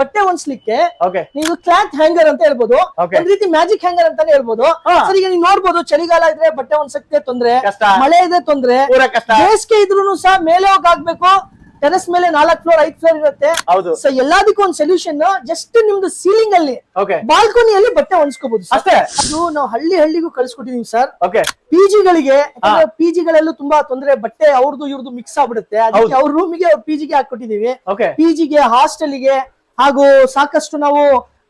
ಬಟ್ಟೆ ಒಣಸ್ಲಿಕ್ಕೆ ಓಕೆ ನೀವು ಕ್ಲಾತ್ ಹ್ಯಾಂಗರ್ ಅಂತ ಹೇಳ್ಬೋದು. ಒಂದ್ ರೀತಿ ಮ್ಯಾಜಿಕ್ ಹ್ಯಾಂಗರ್ ಅಂತಾನೆ ಹೇಳ್ಬೋದು. ಸರಿ ಈಗ ನೀವು ನೋಡ್ಬೋದು ಚಳಿಗಾಲ ಇದ್ರೆ ಬಟ್ಟೆ ಒಣಸಕ್ಕೆ ತೊಂದ್ರೆ ಮಳೆ ಇದೆ ತೊಂದ್ರೆ ಬೇಸಿಗೆ ಇದ್ರು ಸಹ ಮೇಲೆ ಹೋಗಾಗ್ಬೇಕು ಟೆರೆಸ್ ಮೇಲೆ ನಾಲ್ಕು ಫ್ಲೋರ್ ಐದ್ ಫ್ಲೋರ್ ಇರುತ್ತೆ. ಸೊ ಎಲ್ಲದಕ್ಕೂ ಒಂದು ಸೊಲ್ಯೂಷನ್ ಜಸ್ಟ್ ನಿಮ್ದು ಸೀಲಿಂಗ್ ಅಲ್ಲಿ ಓಕೆ ಬಾಲ್ಕನಿಯಲ್ಲಿ ಬಟ್ಟೆ ಒಣಸ್ಕೋಬಹುದು ಅಷ್ಟೇ. ಅದು ನಾವು ಹಳ್ಳಿ ಹಳ್ಳಿಗೂ ಕಳ್ಸಿಕೊಟ್ಟಿದೀವಿ ಸರ್. ಓಕೆ ಪಿಜಿಗಳಿಗೆ ಪಿಜಿಗಳಲ್ಲೂ ತುಂಬಾ ತೊಂದ್ರೆ ಬಟ್ಟೆ ಅವ್ರದ್ದು ಇವ್ರದ್ದು ಮಿಕ್ಸ್ ಆಗ್ಬಿಡುತ್ತೆ. ಅದಕ್ಕೆ ಅವ್ರ ರೂಮಿಗೆ ಪಿ ಪಿಜಿಗೆ ಹಾಕೊಟ್ಟಿದೀವಿ ಓಕೆ ಪಿಜಿಗೆ ಹಾಸ್ಟೆಲ್ಗೆ ಹಾಗೂ ಸಾಕಷ್ಟು ನಾವು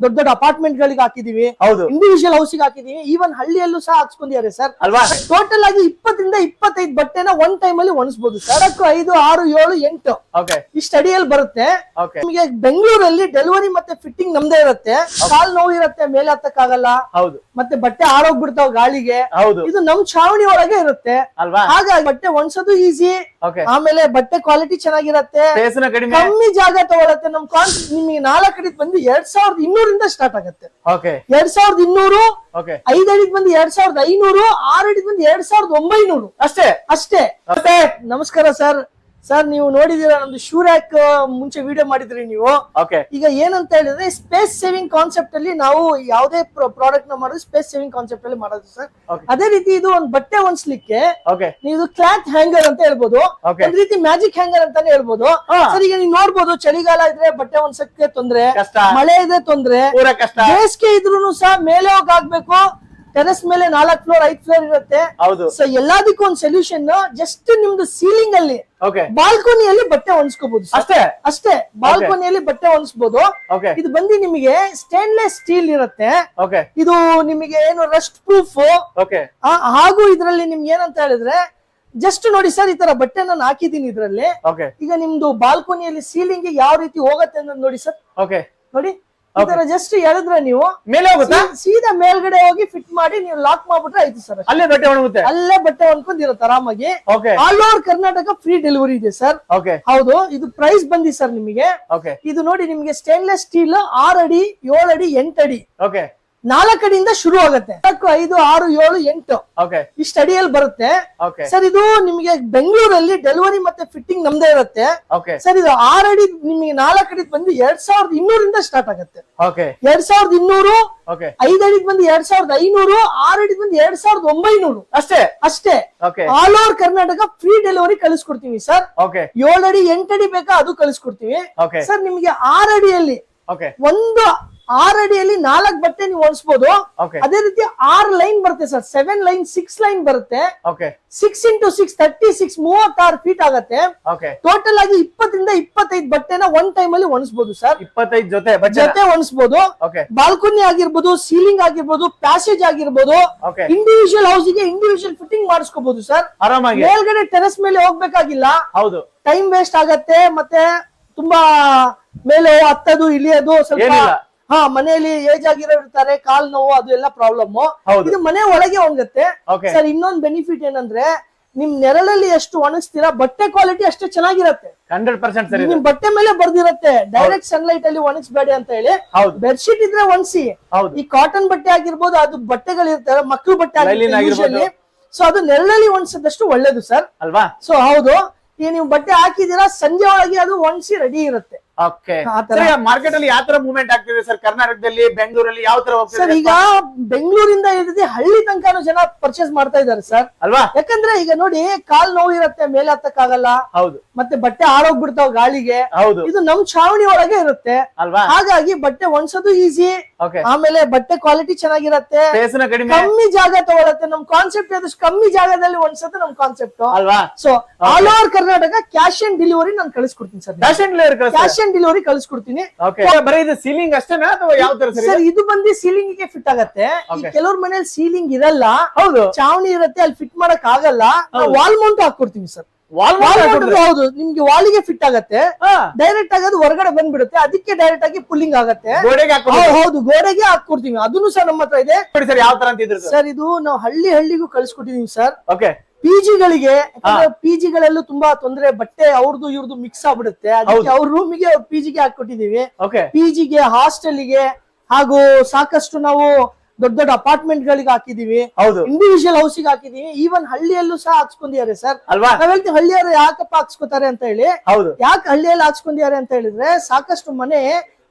ದೊಡ್ಡ ದೊಡ್ಡ ಅಪಾರ್ಟ್ಮೆಂಟ್ ಗಳಿಗೆ ಹಾಕಿದೀವಿ. ಹೌದು. ಇಂಡಿವಿಜುವಲ್ ಹೌಸಿಗೆ ಹಾಕಿದೀವಿ. ಈವನ್ ಹಳ್ಳಿಯಲ್ಲೂ ಸಹ ಹಾಕ್ಸ್ಕೊಂಡಿದ್ದಾರೆ ಸರ್. ಅಲ್ವಾ? ಟೋಟಲ್ ಆಗಿ ಇಪ್ಪತ್ತರಿಂದ ಇಪ್ಪತ್ತೈದು ಬಟ್ಟೆನ ಒನ್ ಟೈಮ್ ಅಲ್ಲಿ ಒಣಸ್ಬೋದು ಸರ್. ಅದಕ್ಕೂ ಐದು ಆರು ಏಳು ಎಂಟು. ಓಕೆ ಈ ಸ್ಟಡಿಯಲ್ಲಿ ಬರುತ್ತೆ. ನಿಮಗೆ ಬೆಂಗಳೂರಲ್ಲಿ ಡೆಲಿವರಿ ಮತ್ತೆ ಫಿಟ್ಟಿಂಗ್ ನಮ್ದೇ ಇರುತ್ತೆ. ಕಾಲ್ ನೋವು ಇರುತ್ತೆ ಮೇಲೆ ಹತ್ತಕ್ಕಾಗಲ್ಲ. ಹೌದು. ಮತ್ತೆ ಬಟ್ಟೆ ಆರೋಗ್ಬಿಡ್ತಾವ ಗಾಳಿಗೆ. ಹೌದು. ಇದು ನಮ್ ಛಾವಣಿ ಒಳಗೆ ಇರುತ್ತೆ. ಅಲ್ವಾ? ಹಾಗಾಗಿ ಬಟ್ಟೆ ಒಣಸೋದು ಈಸಿ ಆಮೇಲೆ ಬಟ್ಟೆ ಕ್ವಾಲಿಟಿ ಚೆನ್ನಾಗಿರತ್ತೆ. ಕಮ್ಮಿ ಜಾಗ ತಗೊಳತ್ತೆ. ನಮ್ ಕಾನ್ ನಿಮಗೆ ನಾಲ್ಕು ಕಡೆ ಬಂದು ಎರಡ್ ಸಾವಿರದ ಇನ್ನೂರಿಂದ ಸ್ಟಾರ್ಟ್ ಆಗುತ್ತೆ. ಓಕೆ ಎರಡ್ ಸಾವಿರದ ಇನ್ನೂರು ಓಕೆ ಐದ್ ಅಡಿದ್ ಬಂದು ಎರಡ್ ಸಾವಿರದ ಐನೂರು ಆರ್ ಅಡಿದ್ ಬಂದು ಎರಡ್ ಸಾವಿರದ ಒಂಬೈನೂರು. ಅಷ್ಟೇ? ಅಷ್ಟೇ. ನಮಸ್ಕಾರ ಸರ್. ಸರ್ ನೀವು ನೋಡಿದೀರಾ ನಮ್ದು ಶೂರ್ಯಾಕ್ ಮುಂಚೆ ವಿಡಿಯೋ ಮಾಡಿದ್ರಿ ನೀವು. ಓಕೆ ಈಗ ಏನಂತ ಹೇಳಿದ್ರೆ ಸ್ಪೇಸ್ ಸೇವಿಂಗ್ ಕಾನ್ಸೆಪ್ಟ್ ಅಲ್ಲಿ ನಾವು ಯಾವುದೇ ಪ್ರಾಡಕ್ಟ್ನ ಮಾಡೋದು ಸ್ಪೇಸ್ ಸೇವಿಂಗ್ ಕಾನ್ಸೆಪ್ಟ್ ಅಲ್ಲಿ ಮಾಡೋದು ಸರ್ ಅದೇ ರೀತಿ ಇದು ಒಂದು ಬಟ್ಟೆ ಒಣಸ್ಲಿಕ್ಕೆ ನೀವು ಕ್ಲಾತ್ ಹ್ಯಾಂಗರ್ ಅಂತ ಹೇಳ್ಬೋದು. ಒಂದ್ ರೀತಿ ಮ್ಯಾಜಿಕ್ ಹ್ಯಾಂಗರ್ ಅಂತಾನೆ ಹೇಳ್ಬೋದು. ಸರ್ ಈಗ ನೀವು ನೋಡ್ಬೋದು ಚಳಿಗಾಲ ಇದ್ರೆ ಬಟ್ಟೆ ಒಣಸಕ್ಕೆ ತೊಂದ್ರೆ ಮಳೆ ಇದೆ ತೊಂದ್ರೆ ಬೇಸಿಗೆ ಇದ್ರೂನು ಸಹ ಮೇಲೆ ಹೋಗಾಗ್ಬೇಕು ಟೆರೆಸ್ ಮೇಲೆ ನಾಲ್ಕು ಫ್ಲೋರ್ ಐದ್ ಫ್ಲೋರ್ ಇರುತ್ತೆ. ಸೊ ಎಲ್ಲದಕ್ಕೂ ಒಂದು ಸೊಲ್ಯೂಷನ್ ಜಸ್ಟ್ ನಿಮ್ದು ಸೀಲಿಂಗ್ ಅಲ್ಲಿ ಬಾಲ್ಕೋನಿಯಲ್ಲಿ ಬಟ್ಟೆ ಒಣಸ್ಕೋಬಹುದು ಅಷ್ಟೇ? ಅಷ್ಟೇ. ಬಾಲ್ಕೋನಿಯಲ್ಲಿ ಬಟ್ಟೆ ಓಕೆ ಇದು ಬಂದು ನಿಮಗೆ ಸ್ಟೇನ್ಲೆಸ್ ಸ್ಟೀಲ್ ಇರುತ್ತೆ. ಓಕೆ ಇದು ನಿಮಗೆ ಏನು ರಸ್ಟ್ ಪ್ರೂಫ್ ಓಕೆ ಹಾಗೂ ಇದರಲ್ಲಿ ನಿಮ್ಗೆ ಏನಂತ ಹೇಳಿದ್ರೆ ಜಸ್ಟ್ ನೋಡಿ ಸರ್ ಈ ತರ ಬಟ್ಟೆ ನಾನು ಹಾಕಿದೀನಿ ಇದರಲ್ಲಿ. ಈಗ ನಿಮ್ದು ಬಾಲ್ಕೋನಿಯಲ್ಲಿ ಸೀಲಿಂಗ್ ಯಾವ ರೀತಿ ಹೋಗತ್ತೆ ಅನ್ನೋದು ನೋಡಿ ಸರ್ ಓಕೆ ನೋಡಿ. ಈ ತರ ಜಸ್ಟ್ ಎಳೆದ್ರೆ ನೀವು ಮೇಲೆ ಹೋಗುತ್ತಾ? ಸೀದಾ ಮೇಲ್ಗಡೆ ಹೋಗಿ ಫಿಟ್ ಮಾಡಿ ನೀವು ಲಾಕ್ ಮಾಡ್ಬಿಟ್ರೆ ಆಯ್ತು ಸರ್ ಅಲ್ಲೇ ಬಟ್ಟೆ ಒಣಗುತ್ತೆ? ಅಲ್ಲೇ ಬಟ್ಟೆ ಹೊಂದ್ಕೊಂಡಿರತ್ತೆ ಆರಾಮಾಗಿ. Okay all over Karnataka free delivery ಇದೆ ಸರ್ ಓಕೆ ಹೌದು ಇದು ಪ್ರೈಸ್ ಬಂದಿ ಸರ್ ನಿಮಗೆ. ಓಕೆ ಇದು ನೋಡಿ ನಿಮಗೆ ಸ್ಟೇನ್ಲೆಸ್ ಸ್ಟೀಲ್ ಆರ್ ಅಡಿ ಏಳು ಅಡಿ ಎಂಟು ಅಡಿ. ಓಕೆ ನಾಲ್ಕು ಅಡಿಯಿಂದ ಶುರು ಆಗುತ್ತೆ. ನಾಲ್ಕು ಐದು ಆರು ಏಳು ಎಂಟು. ಓಕೆ ಈ ಸ್ಟಡಿಯಲ್ಲಿ ಬರುತ್ತೆ. ಸರ್ ಇದು ನಿಮಗೆ ಬೆಂಗಳೂರಲ್ಲಿ ಡೆಲಿವರಿ ಮತ್ತೆ ಫಿಟ್ಟಿಂಗ್ ನಮ್ದೇ ಇರುತ್ತೆ. ಓಕೆ ಸರ್ ಇದು ಆರಡಿ ನಿಮಗೆ ನಾಲ್ಕಡಿ ಬಂದು ಎರಡ್ ಸಾವಿರದ ಇನ್ನೂರಿಂದ ಸ್ಟಾರ್ಟ್ ಆಗುತ್ತೆ. ಓಕೆ ಎರಡ್ ಸಾವಿರದ ಇನ್ನೂರು ಓಕೆ ಐದ್ ಅಡಿದ್ ಬಂದು ಎರಡ್ ಸಾವಿರದ ಐನೂರು ಆರಡಿ ಬಂದು ಎರಡ್ ಸಾವಿರದ ಒಂಬೈನೂರು. ಅಷ್ಟೇ? ಅಷ್ಟೇ. Okay all over Karnataka free delivery ಕಳಿಸ್ಕೊಡ್ತೀವಿ ಸರ್. ಓಕೆ ಎಂಟಡಿ ಅಡಿ ಎಂಟು ಅಡಿ ಬೇಕಾ ಅದು ಕಳಿಸ್ಕೊಡ್ತೀವಿ. ಸರ್ ನಿಮಗೆ ಆರಡಿಯಲ್ಲಿ ಒಂದು ಆರ್ ಅಡಿಯಲ್ಲಿ ನಾಲ್ಕ್ ಬಟ್ಟೆ ನೀವು ಹೊಲಿಸಬಹುದು ಅದೇ ರೀತಿ ಆರ್ ಲೈನ್ ಬರುತ್ತೆ sir. Seven line six line ಬರುತ್ತೆ. Six into six thirty six ಮೂವತ್ತಾರು ಫೀಟ್ ಆಗತ್ತೆ. ಟೋಟಲ್ ಆಗಿ ಇಪ್ಪತ್ತರಿಂದ ಇಪ್ಪತ್ತೈದು ಬಟ್ಟೆನ ಒನ್ ಟೈಮ್ ಅಲ್ಲಿ ಒಣಸ್ಬೋದು ಸರ್. ಇಪ್ಪತ್ತೈದು ಜೊತೆ ಜೊತೆ ಒಣಸ್ಬೋದು ಓಕೆ ಬಾಲ್ಕನಿ ಆಗಿರ್ಬೋದು ಸೀಲಿಂಗ್ ಆಗಿರ್ಬೋದು ಪ್ಯಾಸೇಜ್ ಆಗಿರ್ಬೋದು. ಇಂಡಿವಿಜುವಲ್ ಹೌಸ್ಗೆ ಇಂಡಿವಿಜುವಲ್ ಫಿಟ್ಟಿಂಗ್ ಮಾಡಿಸ್ಕೋಬಹುದು ಸರ್. ಆರಾಮಾಗಿ. ಮೇಲ್ಗಡೆ ಟೆರೆಸ್ ಮೇಲೆ ಹೋಗ್ಬೇಕಾಗಿಲ್ಲ. ಹೌದು. ಟೈಮ್ ವೇಸ್ಟ್ ಆಗತ್ತೆ ಮತ್ತೆ ತುಂಬಾ ಮೇಲೆ ಹತ್ತದು ಇಳಿಯೋದು ಸ್ವಲ್ಪ. ಹಾ ಮನೆಯಲ್ಲಿ ಏಜ್ ಆಗಿರೋ ಇರ್ತಾರೆ ಕಾಲ್ ನೋವು ಅದು ಎಲ್ಲ ಪ್ರಾಬ್ಲಮ್ ಇದು ಮನೆ ಒಳಗೆ ಒಣಗತ್ತೆ ಸರ್ ಇನ್ನೊಂದು ಬೆನಿಫಿಟ್ ಏನಂದ್ರೆ ನಿಮ್ ನೆರಳಲ್ಲಿ ಎಷ್ಟು ಒಣಗಿಸ್ತೀರಾ ಬಟ್ಟೆ ಕ್ವಾಲಿಟಿ ಅಷ್ಟೇ ಚೆನ್ನಾಗಿರುತ್ತೆ. ಹಂಡ್ರೆಡ್ ಪರ್ಸೆಂಟ್ ಸರಿ ಇದೆ. ನಿಮ್ ಬಟ್ಟೆ ಮೇಲೆ ಬರ್ದಿರತ್ತೆ. ಡೈರೆಕ್ಟ್ ಸನ್ಲೈಟ್ ಅಲ್ಲಿ ಒಣಗಿಸ್ಬೇಡಿ ಅಂತ ಹೇಳಿ ಬೆಡ್ ಶೀಟ್ ಇದ್ರೆ ಒಣಸಿ. ಹೌದು. ಈ ಕಾಟನ್ ಬಟ್ಟೆ ಆಗಿರ್ಬೋದು ಅದು ಬಟ್ಟೆಗಳಿರ್ತವೆ ಮಕ್ಕಳು ಬಟ್ಟೆ. ಸೊ ಅದು ನೆರಳಲ್ಲಿ ಒಣಸದಷ್ಟು ಒಳ್ಳೇದು ಸರ್. ಅಲ್ವಾ? ಸೊ ಹೌದು. ಈ ನೀವು ಬಟ್ಟೆ ಹಾಕಿದೀರಾ ಸಂಜೆ ಒಳಗೆ ಅದು ಒಣಸಿ ರೆಡಿ ಇರುತ್ತೆ. ಓಕೆ. ಮಾರ್ಕೆಟ್ ಅಲ್ಲಿ ಯಾವ ತರ ಮೂವ್ಮೆಂಟ್ ಆಗ್ತಿದೆ ಸರ್ ಕರ್ನಾಟಕದಲ್ಲಿ ಬೆಂಗಳೂರಲ್ಲಿ ಯಾವ ತರ ಸರ್ ಈಗ ಬೆಂಗಳೂರಿಂದ ಹಿಡಿದು ಹಳ್ಳಿ ತನಕನೂ ಜನ ಪರ್ಚೇಸ್ ಮಾಡ್ತಾ ಇದಾರೆ ಸರ್ ಅಲ್ವಾ? ಯಾಕಂದ್ರೆ ಈಗ ನೋಡಿ ಕಾಲ್ ನೋವು ಇರುತ್ತೆ ಮೇಲೆ ಹತ್ತಕ್ಕಾಗಲ್ಲ ಹೌದು. ಮತ್ತೆ ಬಟ್ಟೆ ಆರೋಗ್ಬಿಡ್ತಾವ ಗಾಳಿಗೆ. ಹೌದು. ಇದು ನಮ್ ಛಾವಣಿ ಒಳಗೆ ಇರುತ್ತೆ. ಅಲ್ವಾ? ಹಾಗಾಗಿ ಬಟ್ಟೆ ಒಣಸೋದು ಈಸಿ ಆಮೇಲೆ ಬಟ್ಟೆ ಕ್ವಾಲಿಟಿ ಚೆನ್ನಾಗಿರತ್ತೆ. ಕಮ್ಮಿ ಜಾಗ ತಗೊಳತ್ತೆ. ನಮ್ ಕಾನ್ಸೆಪ್ಟ್ ಆದಷ್ಟು ಕಮ್ಮಿ ಜಾಗದಲ್ಲಿ ಒಣಸೋದು ನಮ್ ಕಾನ್ಸೆಪ್ಟ್ ಅಲ್ವಾ? So all over Karnataka cash on delivery ನಾನು ಕಳಿಸ್ಕೊಡ್ತೀನಿ ಸರ್ ಕ್ಯಾಶ್ ಆನ್ ಡೆಲಿವರಿ ಕಳಿಸ್ಕೊಡ್ತೀನಿ. ಓಕೆ ಬರೀ ಇದು ಸೀಲಿಂಗ್ ಅಷ್ಟೇನಾ ಅಥವಾ ಯಾವ ತರ ಸರ್ ಇದು? ಬಂದು ಸೀಲಿಂಗ್ಗೆ ಫಿಟ್ ಆಗತ್ತೆ. ಕೆಲವ್ರ ಮನೇಲಿ ಸೀಲಿಂಗ್ ಇರಲ್ಲ ಹೌದು. ಚಾವಣಿ ಇರುತ್ತೆ ಅಲ್ಲಿ ಫಿಟ್ ಮಾಡಕ್ ಆಗಲ್ಲ. ವಾಲ್ ಮೌಂಟ್ ಹಾಕೊಡ್ತೀನಿ ಸರ್. ಹೌದು ನಿಮ್ಗೆ ವಾಲಿಗೆ ಫಿಟ್ ಆಗತ್ತೆ. ಡೈರೆಕ್ಟ್ ಆಗಿ ಅದು ಹೊರಗಡೆ ಬಂದ್ಬಿಡುತ್ತೆ ಅದಕ್ಕೆ ಡೈರೆಕ್ಟ್ ಆಗಿ ಪುಲ್ಲಿಂಗ್ ಆಗತ್ತೆ. ಹೌದು, ಗೋಡೆಗೆ ಹಾಕೊಡ್ತೀವಿ ಅದನ್ನು ಸರ್ ನಮ್ಮ ಹತ್ರ ಇದೆ. ಯಾವ ತರ ಸರ್? ಇದು ನಾವು ಹಳ್ಳಿ ಹಳ್ಳಿಗೂ ಕಳ್ಸಿಕೊಟ್ಟಿದೀವಿ ಸರ್. ಓಕೆ ಪಿಜಿಗಳಿಗೆ ಪಿಜಿಗಳಲ್ಲೂ ತುಂಬಾ ತೊಂದ್ರೆ ಬಟ್ಟೆ ಅವ್ರದ್ದು ಇವ್ರದ್ದು ಮಿಕ್ಸ್ ಆಗ್ಬಿಡುತ್ತೆ. ಅದಕ್ಕೆ ಅವ್ರ ರೂಮಿಗೆ ಅವ್ರ ಪಿಜಿಗೆ ಹಾಕೊಟ್ಟಿದೀವಿ ಪಿಜಿಗೆ ಹಾಸ್ಟೆಲ್ಗೆ ಹಾಗೂ ಸಾಕಷ್ಟು ನಾವು ದೊಡ್ಡ ದೊಡ್ಡ ಅಪಾರ್ಟ್ಮೆಂಟ್ ಗಳಿಗೆ ಹಾಕಿದೀವಿ. ಹೌದು. ಇಂಡಿವಿಜುವಲ್ ಹೌಸಿಗೆ ಹಾಕಿದೀವಿ. ಈವನ್ ಹಳ್ಳಿಯಲ್ಲೂ ಸಹ ಹಾಕ್ಸ್ಕೊಂಡಿದ್ದಾರೆ ಸರ್ ಅಲ್ವಾ? ನಾವ್ ಹೇಳ್ತೀವಿ ಹಳ್ಳಿಯವರು ಯಾಕಪ್ಪ ಹಾಕ್ಸ್ಕೊತಾರೆ ಅಂತ ಹೇಳಿ. ಹೌದು. ಯಾಕೆ ಹಳ್ಳಿಯಲ್ಲಿ ಹಾಕ್ಸ್ಕೊಂಡಿದ್ದಾರೆ ಅಂತ ಹೇಳಿದ್ರೆ ಸಾಕಷ್ಟು ಮನೆ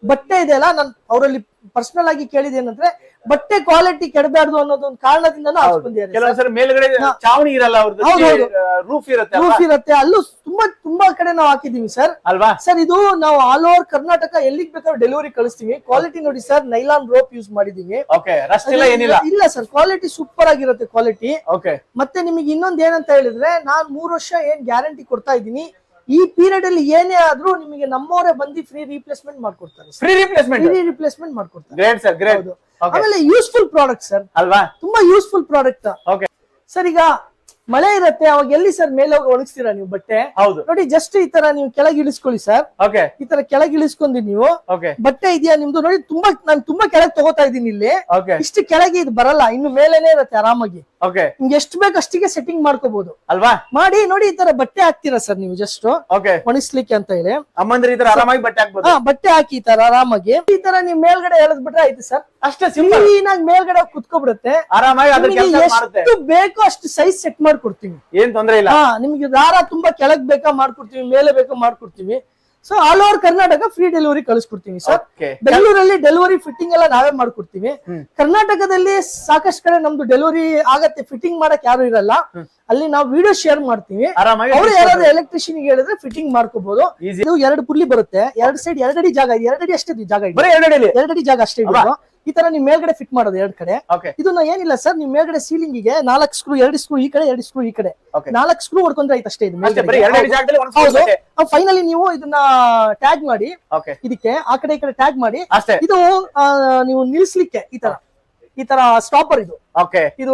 ಬಟ್ಟೆ ಇದೆಯಲ್ಲ ನಾನು ಅವರಲ್ಲಿ ಪರ್ಸನಲ್ ಆಗಿ ಕೇಳಿದೇನಂದ್ರೆ ಬಟ್ಟೆ ಕ್ವಾಲಿಟಿ ಕೆಡಬಾರ್ದು ಅನ್ನೋದು ಒಂದು ಕಾರಣದಿಂದ ಹಾಕ್ಸ್ಕೊಂಡಿದ್ದಾರೆ ಕೆಲವೊಂದ್ಸರಿ ಮೇಲ್ಗಡೆ ಚಾವಣಿ ಇರಲ್ಲ ಅವ್ರದ್ದು. ರೂಫ್ ಇರುತ್ತೆ ರೂಫ್ ಇರುತ್ತೆ. ಅಲ್ಲೂ ತುಂಬಾ ತುಂಬಾ ಕಡೆ ನಾವು ಹಾಕಿದೀವಿ ಸರ್. ಅಲ್ವಾ? ಸರ್ ಇದು ನಾವು ಆಲ್ ಓವರ್ ಕರ್ನಾಟಕ ಎಲ್ಲಿಗೆ ಬೇಕಾದ್ರೂ ಡೆಲಿವರಿ ಕಳಿಸ್ತೀವಿ. ಕ್ವಾಲಿಟಿ ನೋಡಿ ಸರ್ ನೈಲಾನ್ ರೋಪ್ ಯೂಸ್ ಮಾಡಿದೀವಿ ಏನಿಲ್ಲ? ಇಲ್ಲ ಸರ್ ಕ್ವಾಲಿಟಿ ಸೂಪರ್ ಆಗಿರುತ್ತೆ ಕ್ವಾಲಿಟಿ ಓಕೆ ಮತ್ತೆ ನಿಮಗೆ ಇನ್ನೊಂದ್ ಏನಂತ ಹೇಳಿದ್ರೆ ನಾನ್ ಮೂರು ವರ್ಷ ಏನ್ ಗ್ಯಾರಂಟಿ ಕೊಡ್ತಾ ಇದ್ದೀನಿ ಈ ಪೀರಿಯಡ್ ಅಲ್ಲಿ ಏನೇ ಆದ್ರೂ ನಿಮಗೆ ನಮ್ಮವರೇ ಬಂದು ಫ್ರೀ ರೀಪ್ಲೇಸ್ಮೆಂಟ್ ಮಾಡ್ಕೊಡ್ತಾರೆ ಫ್ರೀ ರೀಪ್ಲೇಸ್ಮೆಂಟ್ ಫ್ರೀ ರೀಪ್ಲೇಸ್ಮೆಂಟ್ ಮಾಡ್ಕೊಡ್ತಾರೆ. ಗ್ರೇಟ್ ಸರ್ ಗ್ರೇಟ್ ಆಮೇಲೆ ಯೂಸ್ಫುಲ್ ಪ್ರಾಡಕ್ಟ್ ಸರ್ ಅಲ್ವಾ? ತುಂಬಾ ಯೂಸ್ಫುಲ್ ಪ್ರಾಡಕ್ಟ್ ಓಕೆ ಸರ್ ಈಗ ಮಳೆ ಇರುತ್ತೆ ಅವಾಗ ಎಲ್ಲಿ ಸರ್ ಮೇಲೆ ಹೋಗಿ ಒಣಗಿಸ್ತೀರಾ ನೀವು ಬಟ್ಟೆ? ಹೌದು. ನೋಡಿ ಜಸ್ಟ್ ಈ ತರ ನೀವು ಕೆಳಗೆ ಇಳಿಸ್ಕೊಳ್ಳಿ ಸರ್ ಓಕೆ ಈ ತರ ಕೆಳಗೆ ಇಳಿಸ್ಕೊಂಡಿ ನೀವು. ಓಕೆ ಬಟ್ಟೆ ಇದೆಯಾ ನಿಮ್ದು? ನೋಡಿ ತುಂಬಾ ನಾನು ತುಂಬಾ ಕೆಳಗೆ ತಗೋತಾ ಇದ್ದೀನಿ ಇಲ್ಲಿ. ಓಕೆ ಇಷ್ಟು ಕೆಳಗೆ ಇದು ಬರಲ್ಲ ಇನ್ನು ಮೇಲೇನೆ ಇರುತ್ತೆ ಆರಾಮಾಗಿ. ಓಕೆ ನಿಮ್ಗೆ ಎಷ್ಟು ಬೇಕು ಅಷ್ಟಿಗೆ ಸೆಟ್ಟಿಂಗ್ ಮಾಡ್ಕೋಬಹುದು ಅಲ್ವಾ? ಮಾಡಿ ನೋಡಿ ಈ ತರ ಬಟ್ಟೆ ಹಾಕ್ತೀರಾ ಸರ್ ನೀವು ಜಸ್ಟ್ ಓಕೆ ಒಣಗಿಸ್ಲಿಕ್ಕೆ ಅಂತ ಹೇಳಿ. ಅಮ್ಮಂದ್ರೆ ಈ ತರ ಆರಾಮಾಗಿ ಬಟ್ಟೆ ಹಾಕ್ಬೋದು. ಹಾ ಬಟ್ಟೆ ಹಾಕಿ ಈ ತರ ಆರಾಮಾಗಿ. ಈ ತರ ನೀವು ಮೇಲ್ಗಡೆ ಎಳೆದ್ಬಿಟ್ರೆ ಆಯ್ತು ಸರ್. ಅಷ್ಟೇ ಸಿಂಪಲ್ ಮೇಲ್ಗಡೆ ಕುತ್ಕೊಬಿಡುತ್ತೆ. ಆರಾಮಾಗಿ ಅದ್ರ ನಿಮಗೆ ಕೆಲಸ ಮಾಡುತ್ತೆ. ಎಷ್ಟು ಬೇಕೋ ಅಷ್ಟು ಸೈಜ್ ಸೆಟ್ ಮಾಡ್ಕೊಡ್ತೀವಿ. ಏನ್ ತೊಂದ್ರೆ ಇಲ್ಲ. ಹಾ ನಿಮಗೆ ದಾರ ತುಂಬಾ ಕೆಳಗ್ ಬೇಕಾ ಮಾಡ್ಕೊಡ್ತೀವಿ ಮೇಲೆ ಬೇಕಾ ಮಾಡ್ಕೊಡ್ತೀವಿ. So all over Karnataka free delivery ಕಳಿಸ್ಕೊಡ್ತೀವಿ ಸರ್ ಬೆಂಗಳೂರಲ್ಲಿ ಡೆಲಿವರಿ ಫಿಟ್ಟಿಂಗ್ ಎಲ್ಲ ನಾವೇ ಮಾಡ್ಕೊಡ್ತೀವಿ. ಕರ್ನಾಟಕದಲ್ಲಿ ಸಾಕಷ್ಟು ಕಡೆ ನಮ್ದು ಡೆಲಿವರಿ ಆಗತ್ತೆ ಫಿಟ್ಟಿಂಗ್ ಮಾಡಕ್ ಯಾರು ಇರಲ್ಲ. ಅಲ್ಲಿ ನಾವು ವಿಡಿಯೋ ಶೇರ್ ಮಾಡ್ತೀವಿ. ಅವ್ರು ಯಾರಾದ್ರೂ ಎಲೆಕ್ಟ್ರಿಷಿಯನ್ ಹೇಳಿದ್ರೆ ಫಿಟ್ಟಿಂಗ್ ಮಾಡ್ಕೋಬಹುದು ಇದು ಎರಡು ಪುಲ್ಲಿ ಬರುತ್ತೆ. ಎರಡ್ ಸೈಡ್ ಎರಡಡಿ ಜಾಗ ಇದೆ. ಎರಡಡಿ ಅಷ್ಟೇ ಜಾಗ ಇದೆ. ಎರಡಡಿ ಜಾಗ ಅಷ್ಟೇ. ಈ ತರ ನೀವು ಮೇಲ್ಗಡೆ ಫಿಟ್ ಮಾಡೋದು ಎರಡ್ ಕಡೆ. ಓಕೆ ಇದನ್ನ ಏನಿಲ್ಲ ಸರ್ ನಿಮ್ ಮೇಲ್ಗಡೆ ಸೀಲಿಂಗ್ಗೆ ನಾಲ್ಕು ಸ್ಕ್ರೂ ಎರಡು ಸ್ಕ್ರೂ ಈ ಕಡೆ ಎರಡು ಸ್ಕ್ರೂ ಈ ಕಡೆ. ನಾಲ್ಕು ಸ್ಕ್ರೂ ಹೊಡ್ಕೊಂಡ್ರೆ ಆಯ್ತು ಅಷ್ಟೇ ಇದು ಫೈನಲಿ ನೀವು ಇದನ್ನ ಟ್ಯಾಗ್ ಮಾಡಿ ಓಕೆ ಇದಕ್ಕೆ ಆ ಕಡೆ ಈ ಕಡೆ ಟ್ಯಾಗ್ ಮಾಡಿ. ಅಷ್ಟೇ. ಇದು ನೀವು ನಿಲ್ಸ್ಲಿಕ್ಕೆ ಈ ತರ. ಈ ತರ ಸ್ಟಾಪರ್ ಇದು. ಇದು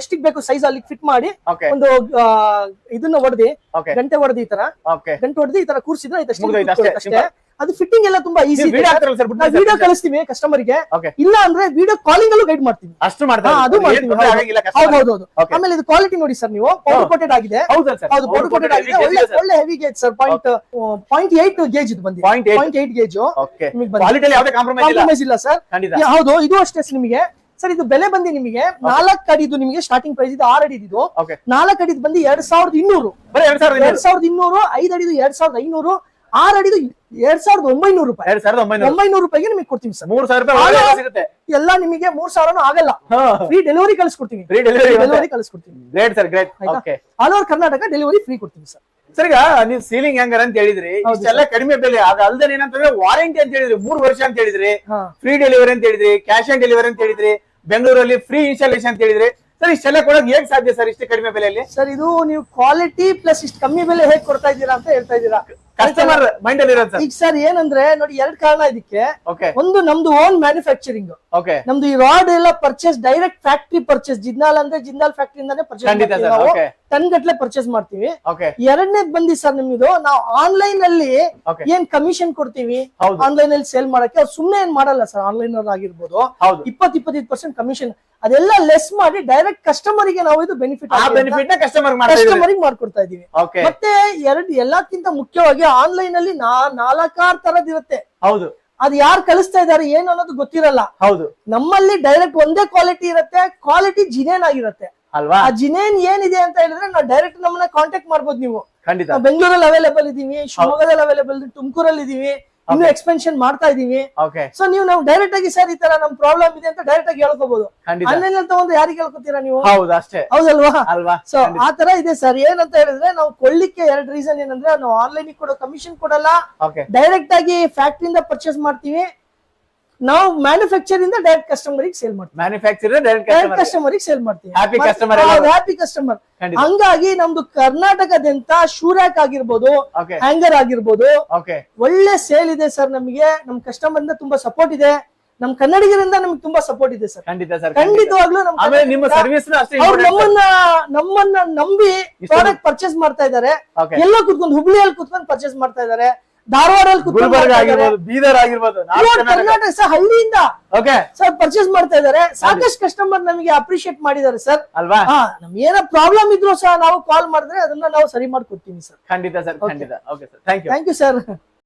ಎಷ್ಟಿಗ್ ಬೇಕು ಸೈಜ್ ಅಲ್ಲಿ ಫಿಟ್ ಮಾಡಿ ಒಂದು ಇದನ್ನ ಹೊಡೆದಿ ಗಂಟೆ ಹೊಡೆದಿ ಈ ತರ. ಓಕೆ ಗಂಟೆ ಹೊಡೆದಿ ಈ ತರ ಕೂರ್ಸಿದ್ರೆ ಆಯ್ತು ಅಷ್ಟೇ. ಅದು ಫಿಟ್ಟಿಂಗ್ ಎಲ್ಲ ತುಂಬಾ ಈಸಿ ವಿಡಿಯೋ ಕಳಿಸ್ತೀವಿ ಕಸ್ಟಮರ್ಗೆ ಓಕೆ ಇಲ್ಲ ಅಂದ್ರೆ ವಿಡಿಯೋ ಕಾಲಿಂಗ್ ಅಲ್ಲೂ ಗೈಡ್ ಮಾಡ್ತೀವಿ. ಅಷ್ಟು ಮಾಡ್ತಾರೆ ಅದು ಮಾಡ್ತೀವಿ. ಹೌದು. ಆಮೇಲೆ ಇದು ಕ್ವಾಲಿಟಿ ನೋಡಿ ಸರ್ ನೀವು. ಪೌಡರ್ ಕೋಟೆಡ್ ಆಗಿದೆ. ಹೌದಾ ಪೌಡರ್ ಕೋಟೆಡ್ ಆಗಿದೆ. ಒಳ್ಳೆ ಒಳ್ಳೆ heavy gauge sir point point eight gauge ಇದು ಬಂದಿದೆ. ಪಾಯಿಂಟ್ ಏಟ್ ಗೇಜ್ ಓಕೆ ಕ್ವಾಲಿಟಿಯಲ್ಲಿ ಯಾವುದೇ ಕಾಂಪ್ರಮೈಸ್ ಇಲ್ಲ. ಸರ್ ಹೌದು ಇದು ಅಷ್ಟೇ ನಿಮಗೆ. ಸರ್ ಇದು ಬೆಲೆ ಬಂದು ನಿಮಗೆ. ನಾಲ್ಕು ಅಡಿದು ನಿಮಗೆ ಸ್ಟಾರ್ಟಿಂಗ್ ಪ್ರೈಸ್ ಇದು ಆರು ಅಡಿದು ನಾಲ್ಕು ಅಡಿದು ಬಂದು ಎರಡ್ ಸಾವಿರದ ಇನ್ನೂರು. ಎರಡ್ ಸಾವಿರದ ಇನ್ನೂರು ಐದು ಅಡಿದು ಎರಡ್ ಸಾವಿರದ ಐನೂರು ಆರು ಅಡಿದು ಎರಡ್ ಸಾವಿರದ ಒಂಬೈನೂರು ರೂಪಾಯಿ. ಎರಡ್ ಸಾವಿರದ ಒಂಬೈನೂರು. ಒಂಬೈನೂರು ರೂಪಾಯಿಗೆ ನಿಮಗೆ ಕೊಡ್ತೀನಿ ಸರ್. ಮೂರ್ ಸಾವಿರ ರೂಪಾಯಿ ಒಳಗೆ ಎಲ್ಲ ಸಿಗುತ್ತೆ. ಎಲ್ಲ ನಿಮಗೆ ಮೂರ್ ಸಾವಿರನೂ ಆಗಲ್ಲ. ಫ್ರೀ ಡೆಲಿವರಿ ಕಳಿಸ್ಕೊಡ್ತೀನಿ. ಫ್ರೀ ಡೆಲಿವರಿ ಡೆಲಿವರಿ ಕಳಿಸ್ಕೊಡ್ತೀವಿ great sir great okay all over Karnataka delivery free ಕೊಡ್ತೀನಿ ಸರ್. ಸರ್ ಈಗ ನೀವು ಸೀಲಿಂಗ್ ಹ್ಯಾಂಗರ್ ಅಂತ ಹೇಳಿದ್ರಿ ಇಷ್ಟೆಲ್ಲ ಕಡಿಮೆ ಬೆಲೆ ಅದ ಅಲ್ದೇ ಏನಂತಂದ್ರೆ ವಾರಂಟಿ ಅಂತ ಹೇಳಿದ್ರಿ ಮೂರ್ ವರ್ಷ ಅಂತ ಹೇಳಿದ್ರಿ ಫ್ರೀ ಡೆಲಿವರಿ ಅಂತ ಹೇಳಿದ್ರಿ ಕ್ಯಾಶ್ ಆನ್ ಡೆಲಿವರಿ ಅಂತ ಹೇಳಿದ್ರಿ ಬೆಂಗಳೂರಲ್ಲಿ ಫ್ರೀ ಇನ್ಸ್ಟಾಲೇಷನ್ ಅಂತ ಹೇಳಿದ್ರಿ. ಸರ್ ಇಷ್ಟೆಲ್ಲ ಕೊಡೋಕೆ ಹೇಗ್ ಸಾಧ್ಯ ಸರ್ ಇಷ್ಟು ಕಡಿಮೆ ಬೆಲೆಯಲ್ಲಿ? ಸರ್ ಇದು ನೀವು ಕ್ವಾಲಿಟಿ ಪ್ಲಸ್ ಇಷ್ಟು ಕಮ್ಮಿ ಬೆಲೆ ಹೇಗ್ ಕೊಡ್ತಾ ಇದ್ದೀರಾ ಅಂತ ಹೇಳ್ತಾ ಇದ್ದೀರಾ? ಕಸ್ಟಮರ್ ಮೈಂಡ್ ಅಲ್ಲಿ ಇರೋದು ಈಗ ಸರ್ ಏನಂದ್ರೆ ನೋಡಿ ಎರಡ್ ಕಾರಣ ಇದಕ್ಕೆ. ಒಂದು ನಮ್ದು ಓನ್ ಮ್ಯಾನುಫ್ಯಾಕ್ಚರಿಂಗ್ ಓಕೆ ನಮ್ದು ಈ ರಾಡ್ ಎಲ್ಲ purchase direct factory purchase Jindal ಅಂದ್ರೆ ಜಿಂದಾಲ್ ಫ್ಯಾಕ್ಟ್ರಿ ಇಂದಾನೆ ಪರ್ಚೇಸ್ ನಾವು. ತನ್ಗಟ್ಟಲೆ ಟನ್ ಗಟ್ಲೆ ಪರ್ಚೇಸ್ ಮಾಡ್ತೀವಿ. ಓಕೆ ಎರಡನೇದ್ ಬಂದಿ ಸರ್ ನಿಮ್ದು ನಾವು ಆನ್ಲೈನ್ ಅಲ್ಲಿ ಏನ್ ಕಮಿಷನ್ ಕೊಡ್ತೀವಿ? ಆನ್ಲೈನ್ ಅಲ್ಲಿ ಸೇಲ್ ಮಾಡಕ್ಕೆ ಅವ್ರು ಸುಮ್ನೆ ಏನ್ ಮಾಡಲ್ಲ ಸರ್ ಆನ್ಲೈನ್ ಅವ್ರು ಆಗಿರ್ಬೋದು. ಇಪ್ಪತ್ ಇಪ್ಪತ್ತೈದು ಪರ್ಸೆಂಟ್ ಕಮಿಷನ್ ಅದೆಲ್ಲ ಲೆಸ್ ಮಾಡಿ ಡೈರೆಕ್ಟ್ ಕಸ್ಟಮರ್ಗೆ ನಾವು ಇದು ಬೆನಿಫಿಟ್ ಆ ಬೆನಿಫಿಟ್ನ ಕಸ್ಟಮರ್ ಕಸ್ಟಮರ್ ಮಾಡ್ಕೊಡ್ತಾ ಇದೀವಿ ಮತ್ತೆ ಎರಡು ಎಲ್ಲಕ್ಕಿಂತ ಮುಖ್ಯವಾಗಿ ಆನ್ಲೈನ್ ಅಲ್ಲಿ ನಾಲ್ಕಾರು ತರದ್ ಇರುತ್ತೆ. ಹೌದು. ಅದು ಯಾರು ಕಳಿಸ್ತಾ ಇದಾರೆ ಏನು ಅನ್ನೋದು ಗೊತ್ತಿರಲ್ಲ. ಹೌದು. ನಮ್ಮಲ್ಲಿ ಡೈರೆಕ್ಟ್ ಒಂದೇ ಕ್ವಾಲಿಟಿ ಇರುತ್ತೆ ಕ್ವಾಲಿಟಿ ಜಿನೇನ್ ಆಗಿರುತ್ತೆ. ಅಲ್ವಾ? ಆ ಜಿನೇನ್ ಏನಿದೆ ಅಂತ ಹೇಳಿದ್ರೆ ನಾವು ಡೈರೆಕ್ಟ್ ನಮ್ಮನ್ನ ಕಾಂಟ್ಯಾಕ್ಟ್ ಮಾಡ್ಬೋದು ನೀವು. ಖಂಡಿತ. ನಾವು ಬೆಂಗಳೂರಲ್ಲಿ ಅವೈಲೇಬಲ್ ಇದೀವಿ ಶಿವಮೊಗ್ಗದಲ್ಲಿ ಅವೈಲೇಬಲ್ ತುಮಕೂರಲ್ಲಿ ಇದೀವಿ. ಇನ್ನು ಎಕ್ಸ್ಪೆನ್ಷನ್ ಮಾಡ್ತಾ ಇದೀವಿ. ಸೊ ನೀವು ನಾವು ಡೈರೆಕ್ಟ್ ಆಗಿ ಸರ್ ಈ ತರ ನಮ್ ಪ್ರಾಬ್ಲಮ್ ಇದೆ ಅಂತ ಡೈರೆಕ್ಟ್ ಆಗಿ ಹೇಳ್ಕೋಬಹುದು ಆನ್ಲೈನ್ ಅಂತ ಒಂದು ಯಾರಿಗೆ ಹೇಳ್ಕೊತೀರಾ ನೀವು? ಹೌದು ಅಷ್ಟೇ. ಹೌದಲ್ವಾ? ಅಲ್ವಾ? ಸೊ ಆ ತರ ಇದೆ ಸರ್. ಏನಂತ ಹೇಳಿದ್ರೆ ನಾವು ಕೊಳ್ಳಿಕ್ಕೆ ಎರಡು ರೀಸನ್ ಏನಂದ್ರೆ ನಾವು ಆನ್ಲೈನ್ ಕೊಡೋ ಕಮಿಷನ್ ಕೊಡಲ್ಲ. ಡೈರೆಕ್ಟ್ ಆಗಿ ಫ್ಯಾಕ್ಟ್ರಿಯಿಂದ ಪರ್ಚೇಸ್ ಮಾಡ್ತೀವಿ. ನಾವು ಮ್ಯಾನುಫ್ಯಾಕ್ಚರ್ ಇಂದ ಡೈರೆಕ್ಟ್ ಕಸ್ಟಮರ್ ಸೇಲ್ ಮಾಡ್ತೀವಿ. ಮ್ಯಾನುಫ್ಯಾಕ್ಚರ್ ಡೈರೆಕ್ಟ್ ಕಸ್ಟಮರ್ ಸೇಲ್ ಮಾಡ್ತೀವಿ. Happy customer. ಹ್ಯಾಪಿ ಕಸ್ಟಮರ್ ಹಂಗಾಗಿ ನಮ್ದು ಕರ್ನಾಟಕದಂತ ಶೂರ್ಯಾಕ್ ಆಗಿರ್ಬೋದು ಹ್ಯಾಂಗರ್ ಆಗಿರ್ಬೋದು ಒಳ್ಳೆ ಸೇಲ್ ಇದೆ ಸರ್ ನಮಗೆ. ನಮ್ ಕಸ್ಟಮರ್ ಇಂದ ತುಂಬಾ ಸಪೋರ್ಟ್ ಇದೆ. ನಮ್ ಕನ್ನಡಿಗರಿಂದ ನಮ್ಗೆ ತುಂಬಾ ಸಪೋರ್ಟ್ ಇದೆ ಸರ್ ಖಂಡಿತ ಸರ್ ಖಂಡಿತವಾಗ್ಲೂ ನಿಮ್ಮ ಸರ್ವಿಸ್ ನಮ್ಮನ್ನ ನಮ್ಮನ್ನ ನಂಬಿ ಪ್ರಾಡಕ್ಟ್ ಪರ್ಚೇಸ್ ಮಾಡ್ತಾ ಇದ್ದಾರೆ. ಎಲ್ಲ ಕುತ್ಕೊಂಡು ಹುಬ್ಳಿಯಲ್ಲಿ ಕುತ್ಕೊಂಡು ಪರ್ಚೇಸ್ ಮಾಡ್ತಾ ಇದ್ದಾರೆ. ಧಾರವಾಡಲ್ಲಿ ಕುತ್ಕೊಂಡು ಗುಲ್ಬರ್ಗ ಆಗಿರ್ಬೋದು ಬೀದರ್ ಆಗಿರ್ಬೋದು ಕರ್ನಾಟಕ. ಸರ್ ಹಳ್ಳಿಯಿಂದ ಓಕೆ ಸರ್ ಪರ್ಚೇಸ್ ಮಾಡ್ತಾ ಇದ್ದಾರೆ. ಸಾಕಷ್ಟು ಕಸ್ಟಮರ್ ನಮಗೆ ಅಪ್ರಿಶಿಯೇಟ್ ಮಾಡಿದ್ದಾರೆ ಸರ್. ಅಲ್ವಾ? ಹಾ ನಮ್ಗೆ ಏನೋ ಪ್ರಾಬ್ಲಮ್ ಇದ್ರು ಸಹ ನಾವು ಕಾಲ್ ಮಾಡಿದ್ರೆ ಅದನ್ನ ನಾವು ಸರಿ ಮಾಡ್ಕೊಡ್ತೀನಿ ಸರ್. ಖಂಡಿತ ಸರ್ ಖಂಡಿತ. Okay sir thank you thank you sir